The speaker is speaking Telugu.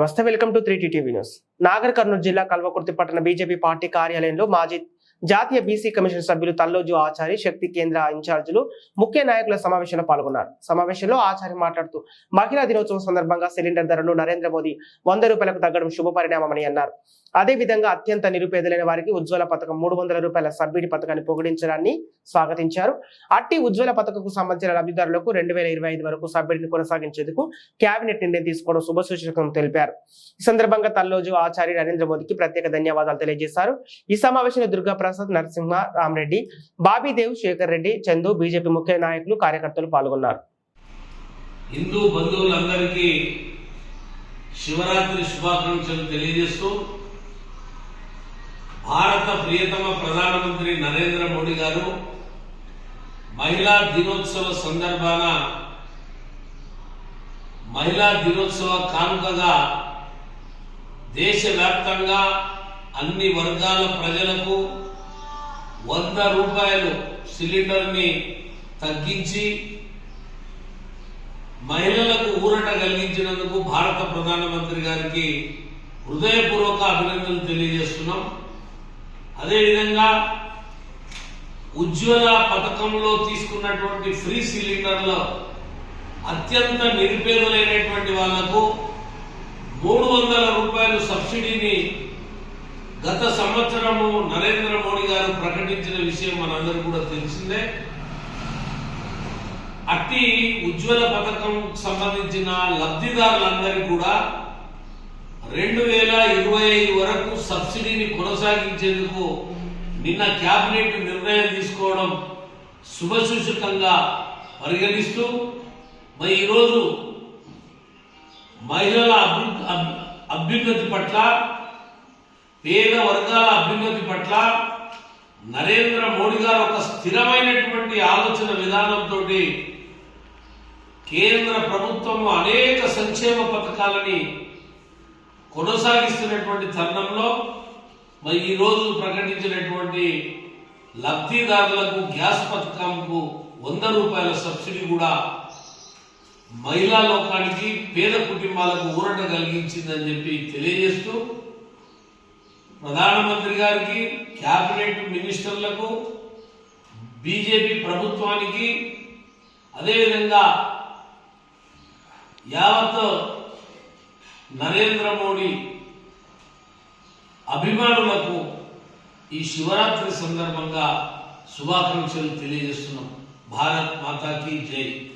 నమస్తే welcome to three TV news. Nagar Kurnool జిల్లా కల్వకుర్తి పట్టణ బీజేపీ పార్టీ కార్యాలయంలో మాజీ జాతీయ బీసీ కమిషన్ సభ్యులు తల్లోజు ఆచారి శక్తి కేంద్ర ఇన్ఛార్జీలు ముఖ్య నాయకుల సమావేశంలో పాల్గొన్నారు. సమావేశంలో ఆచారి మాట్లాడుతూ మహిళా దినోత్సవం సందర్భంగా సిలిండర్ ధరలు నరేంద్ర మోదీ వంద రూపాయలకు తగ్గడం శుభ పరిణామమని అన్నారు. అదే విధంగా అత్యంత నిరుపేదలైన వారికి ఉజ్వల పథకం మూడు వందల రూపాయల సబ్సిడీ పథకాన్ని పొగిడించడాన్ని స్వాగతించారు. అట్టి ఉజ్వల పథకంకు సంబంధించిన లబ్ధిదారులకు రెండు వేల ఇరవై ఐదు వరకు సబ్సిడీని కొనసాగించేందుకు కేబినెట్ నిర్ణయం తీసుకోవడం శుభసూచకం తెలిపారు. ఈ సందర్భంగా తల్లోజు ఆచార్య నరేంద్ర మోదీకి ప్రత్యేక ధన్యవాదాలు తెలియజేశారు. ఈ సమావేశంలో దుర్గా ప్రసాద్ నరసింహ రామరెడ్డి బాబీదేవ్ శేఖర్ రెడ్డి చందు బీజేపీ ముఖ్య నాయకులు కార్యకర్తలు పాల్గొన్నారు. హిందూ బంధువులందరికీ శివరాత్రి శుభాకాంక్షలు తెలియజేస్తూ భారత ప్రియతమ ప్రధానమంత్రి నరేంద్ర మోడీ గారు మహిళా దినోత్సవ సందర్భాన మహిళా దినోత్సవ కానుకగా దేశవ్యాప్తంగా అన్ని వర్గాల ప్రజలకు వంద రూపాయలు సిలిండర్ని తగ్గించి మహిళలకు ఊరట కలిగించినందుకు భారత ప్రధానమంత్రి గారికి హృదయపూర్వక అభినందనలు తెలియజేస్తున్నాం. అదేవిధంగా ఉజ్వల పథకంలో తీసుకున్నటువంటి ఫ్రీ సిలిండర్లో అత్యంత నిరుపేదలైనటువంటి వాళ్ళకు మూడు వందల రూపాయలు సబ్సిడీని గత సంవత్సరము నరేంద్ర మోడీ గారు ప్రకటించిన విషయం మనందరూ కూడా తెలిసిందే. అట్టి ఉజ్వల పథకం సంబంధించిన లబ్ధిదారులందరికీ కూడా రెండు వేల ఇరవై ఐదు వరకు సబ్సిడీని కొనసాగించేందుకు నిన్న కేబినెట్ నిర్ణయం తీసుకోవడం శుభసూచకంగా పరిగణిస్తూ మరి ఈరోజు మహిళల అభి అభ్యున్నతి పట్ల పేద వర్గాల అభ్యున్నతి పట్ల నరేంద్ర మోడీ గారు ఒక స్థిరమైనటువంటి ఆలోచన విధానంతో కేంద్ర ప్రభుత్వం అనేక సంక్షేమ పథకాలని కొనసాగిస్తున్నటువంటి తరుణంలో మరి ఈ ప్రకటించినటువంటి లబ్ధిదారులకు గ్యాస్ పథకంకు వంద రూపాయల సబ్సిడీ కూడా మహిళా లోకానికి పేద కుటుంబాలకు ఊరట కలిగించిందని చెప్పి తెలియజేస్తూ ప్రధానమంత్రి గారికి క్యాబినెట్ మినిస్టర్లకు బీజేపీ ప్రభుత్వానికి అదేవిధంగా యావత్ నరేంద్ర మోడీ అభిమానులకు ఈ శివరాత్రి సందర్భంగా శుభాకాంక్షలు తెలియజేస్తున్నాం. భారత్ మాతాకి జై.